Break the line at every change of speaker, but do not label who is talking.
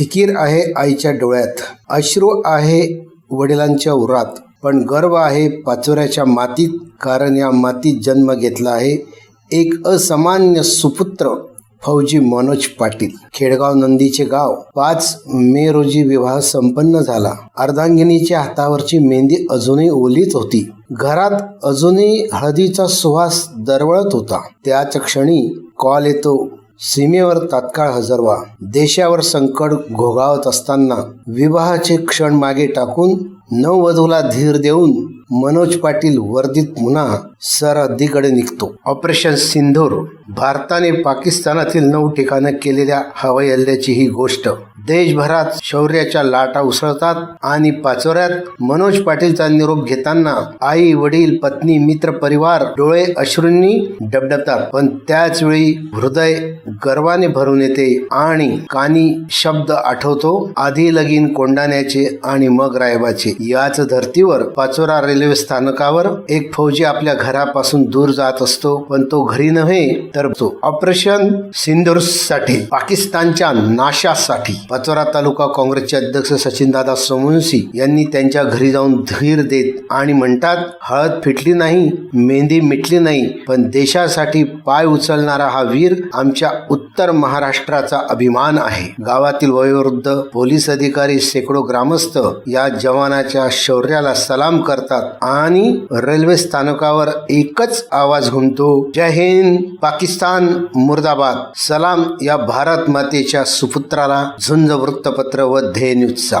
फिकीर आहे आईच्या डोळ्यात. अश्रू आहे वडिलांच्या उरात. पण गर्व आहे पाचोऱ्याच्या मातीत कारण या मातीत जन्म घेतला आहे एक असामान्य सुपुत्र फौजी मनोज पाटील. खेडगाव नंदीचे गाव. पाच मे रोजी विवाह संपन्न झाला. अर्धांगिनीच्या हातावरची मेहंदी अजूनही ओलीच होती. घरात अजूनही हळदीचा सुवास दरवळत होता. त्याच क्षणी कॉल येतो. सीमेवर तात्काळ हजर व्हा देशावर संकट घोगावत असताना विवाहाचे क्षण मागे टाकून नववधूला धीर देऊन मनोज पाटील वर्दीत पुन्हा सरहद्दीकडे निघतो. ऑपरेशन सिंधूर भारताने पाकिस्तानातील नऊ ठिकाणं केलेल्या हवाई हल्ल्याची ही गोष्ट. देशभरात शौर्याच्या लाटा उसळतात आणि पाचोऱ्यात मनोज पाटीलचा निरोप घेताना आई वडील पत्नी मित्र परिवार डोळे अश्रूंनी डबडबतात. पण त्याच वेळी हृदय गर्वाने भरून येते आणि कानी शब्द आठवतो. आधी लगीन कोंडाण्याचे आणि मग रायबाचे. याच धर्तीवर पाचोरा रेल्वे स्थानकावर एक फौजी आपल्या घरापासून दूर जात असतो पण तो घरी नव्हे तर तो ऑपरेशन सिंदूरसाठी पाकिस्तानच्या नाशासाठी. पाचोरा तालुका काँग्रेसचे अध्यक्ष सचिनदादा सोमवंशी यांनी त्यांच्या घरी जाऊन धीर देत आणि म्हणतात हळद फिटली नाही मेहंदी मिटली नाही पण देशासाठी पाय उचलणारा हा वीर आमच्या उत्तर महाराष्ट्राचा अभिमान आहे. गावातील वयोवृद्ध पोलीस अधिकारी शेकडो ग्रामस्थ या जवानाच्या शौर्याला सलाम करतात आणि रेल्वे स्थानकावर एकच आवाज घुमतो जय हिंद पाकिस्तान मुर्दाबाद. सलाम या भारत मातेच्या सुपुत्राला झुंज वृत्तपत्र व ध्येय न्यूजचा